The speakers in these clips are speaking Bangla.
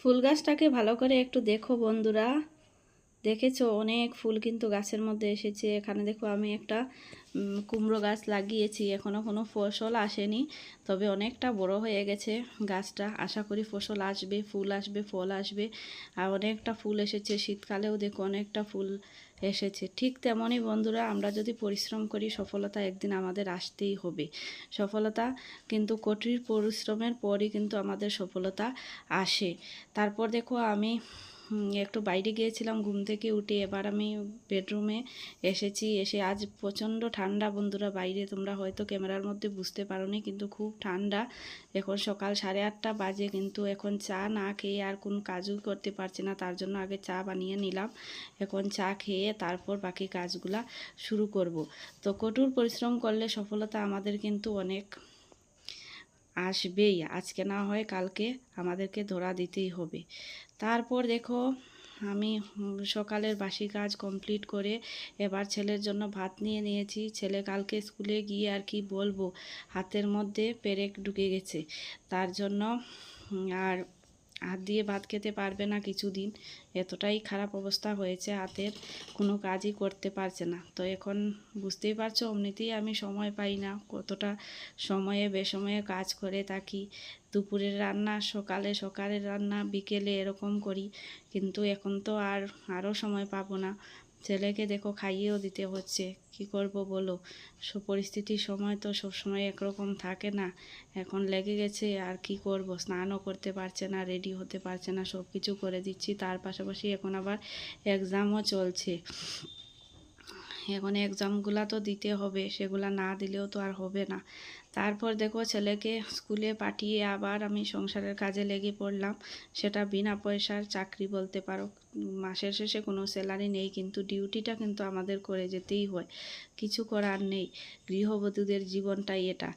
ফুল গাছটাকে ভালো করে একটু দেখো বন্ধুরা। দেখেছ? অনেক ফুল কিন্তু গাছের মধ্যে এসেছে। এখানে দেখো আমি একটা কুমড়ো গাছ লাগিয়েছি। এখনও কোনো ফসল আসেনি, তবে অনেকটা বড় হয়ে গেছে গাছটা। আশা করি ফসল আসবে, ফুল আসবে, ফল আসবে। আর অনেকটা ফুল এসেছে। শীতকালেও দেখো অনেকটা ফুল এসেছে। ঠিক তেমনই বন্ধুরা, আমরা যদি পরিশ্রম করি, সফলতা একদিন আমাদের আসতেই হবে। সফলতা কিন্তু কঠিন পরিশ্রমের পরই কিন্তু আমাদের সফলতা আসে। তারপর দেখো আমি একটু বাইরে গিয়েছিলাম ঘুম থেকে উঠে এবার আমি বেডরুমে এসেছি। এসে আজ প্রচণ্ড ঠান্ডা। বন্ধুরা, বাইরে তোমরা হয়তো ক্যামেরার মধ্যে বুঝতে পারোনি, কিন্তু খুব ঠান্ডা। এখন সকাল সাড়ে আটটা বাজে, কিন্তু এখন চা না খেয়ে আর কোনো কাজও করতে পারছি না। তার জন্য আগে চা বানিয়ে নিলাম। এখন চা খেয়ে তারপর বাকি কাজগুলা শুরু করব। তো কঠোর পরিশ্রম করলে সফলতা আমাদের কিন্তু অনেক আসবেই। আজকে না হয় কালকে আমাদেরকে ধরা দিতেই হবে। তারপর দেখো, আমি সকালের বাসি কাজ কমপ্লিট করে এবার ছেলের জন্য ভাত নিয়ে নিয়েছি। ছেলে কালকে স্কুলে গিয়ে আর কি বলব, হাতের মধ্যে পেরেক ঢুকে গেছে। তার জন্য আর হাত দিয়ে ভাত খেতে পারবে না কিছুদিন। এতটাই খারাপ অবস্থা হয়েছে, হাতের কোনো কাজই করতে পারছে না। তো এখন বুঝতেই পারছ এমনিতেই আমি সময় পাই না। কতটা সময়ে, বেসময়ে কাজ করে থাকি। দুপুরের রান্না, সকালে সকালের রান্না, বিকেলে এরকম করি। কিন্তু এখন তো আর, আরও সময় পাবো না। ছেলেকে দেখো খাইয়েও দিতে হচ্ছে। কি করব বলো? পরিস্থিতির সময় তো সব সময় একরকম থাকে না। এখন লেগে গেছে, আর কি করব? স্নানও করতে পারছে না রেডি হতে পারছে না সব কিছু করে দিচ্ছি। তার পাশাপাশি এখন আবার এক্সামও চলছে। এখন এক্সামগুলো তো দিতে হবে, সেগুলো না দিলেও তো আর হবে না। তারপর দেখো ছেলেকে স্কুলে পাঠিয়ে আবার আমি সংসারের কাজে লেগে পড়লাম। সেটা বিনা পয়সার চাকরি বলতে পারো। মাসের শেষে কোনো স্যালারি নেই, কিন্তু ডিউটিটা কিন্তু আমাদের করে যেতেই হয়। কিছু করার নেই। গৃহবধূদের জীবনটাই এটা।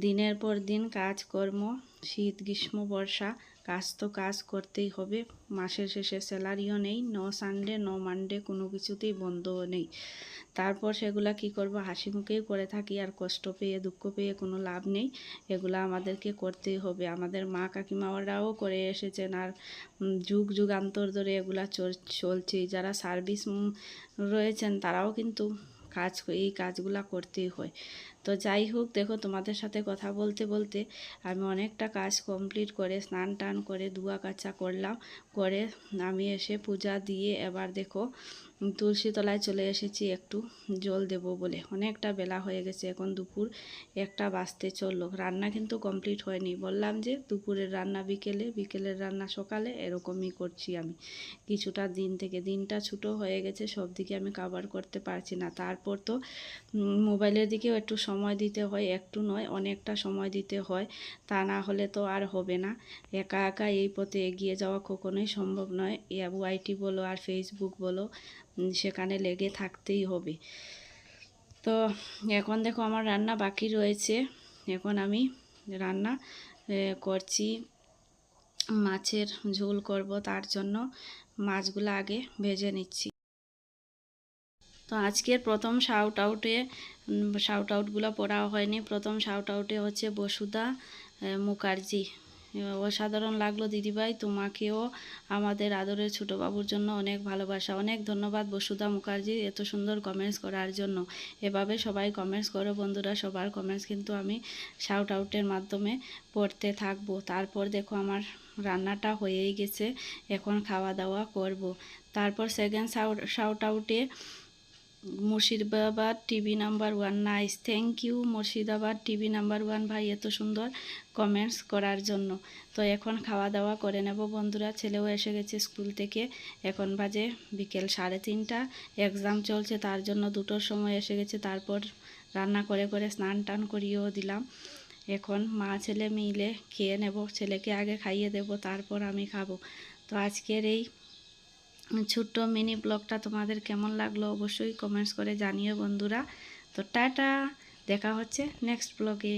দিনের পর দিন কাজকর্ম, শীত, গ্রীষ্ম, বর্ষা, কাজ তো কাজ করতেই হবে। মাসের শেষে স্যালারিও নেই, ন সানডে, নো মানডে কোনো কিছুতেই বন্ধও নেই। তারপর সেগুলা কি করব? হাসি মুখেই করে থাকি, আর কষ্ট পেয়ে, দুঃখ পেয়ে কোনো লাভ নেই। এগুলা আমাদেরকে করতেই হবে। আমাদের মা কাকিমারাও করে এসেছেন, আর যুগ, যুগান্তর ধরে এগুলা চল- চলছেই যারা সার্ভিস রয়েছেন তারাও কিন্তু কাজ এই কাজগুলা করতেই হয়। তো যাই হোক, দেখো তোমাদের সাথে কথা বলতে বলতে আমি অনেকটা কাজ কমপ্লিট করে স্নান টান করে ধোয়া কাচা করলাম। করে আমি এসে পূজা দিয়ে এবার দেখো তুলসী তলায় চলে এসেছি, একটু জল দেব বলে। অনেকটা বেলা হয়ে গেছে, এখন দুপুর একটা বাজতে চলল। রান্না কিন্তু কমপ্লিট হয়নি। বললাম যে দুপুরের রান্না বিকেলে, বিকেলের রান্না সকালে এরকমই করছি আমি। কিছুটা দিন থেকে, দিনটা ছোটো হয়ে গেছে, সব দিকে আমি কাভার করতে পারছি না। তারপর তো মোবাইলের দিকেও একটু সময় দিতে হয়, একটু নয়, অনেকটা সময় দিতে হয়। তা না হলে তো আর হবে না। একা একা এই পথে এগিয়ে যাওয়া কখনোই সম্ভব নয়। ওয়াইটি বলো আর ফেসবুক বলো সেখানে লেগে থাকতেই হবে। তো এখন দেখো আমার রান্না বাকি রয়েছে। এখন আমি রান্না করছি। মাছের ঝোল করব তার জন্য মাছগুলো আগে ভেজে নিচ্ছি। তো আজকের প্রথম শাউট আউটে শাউট আউটগুলো পড়া হয়নি। প্রথম শাউট আউটে হচ্ছে আহ, মুখার্জি। অসাধারণ লাগল দিদিভাই তোমাকেও আমাদের আদরের ছোটো বাবুর জন্য অনেক ভালোবাসা। অনেক ধন্যবাদ বসুধা মুখার্জি এত সুন্দর কমেন্টস করার জন্য। এভাবে সবাই কমেন্টস করো বন্ধুরা, সবার কমেন্টস কিন্তু আমি শাউট আউটের মাধ্যমে পড়তে থাকব। তারপর দেখো আমার রান্নাটা হয়েই গেছে, এখন খাওয়া দাওয়া করব। তারপর সেকেন্ড শাউট শাউট আউটে Murshidabad TV number one. Nice, thank you Murshidabad TV number one ভাই এত সুন্দর কমেন্টস করার জন্য। তো এখন খাওয়া দাওয়া করে নেব বন্ধুরা, ছেলেও এসে গেছে স্কুল থেকে। এখন বাজে বিকেল সাড়ে তিনটা এক্সাম চলছে, তার জন্য দুটোর সময় এসে গেছে, তারপর রান্না করে করে স্নান টান করিয়েও দিলাম। এখন মা ছেলে মিলে খেয়ে নেব, ছেলেকে আগে খাইয়ে দেব, তারপর আমি খাব। তো আজকের এই ছোট্ট মিনি ব্লগটা তোমাদের কেমন লাগল অবশ্যই কমেন্টস করে জানিও বন্ধুরা। তো টাটা, দেখা হচ্ছে নেক্সট ব্লগে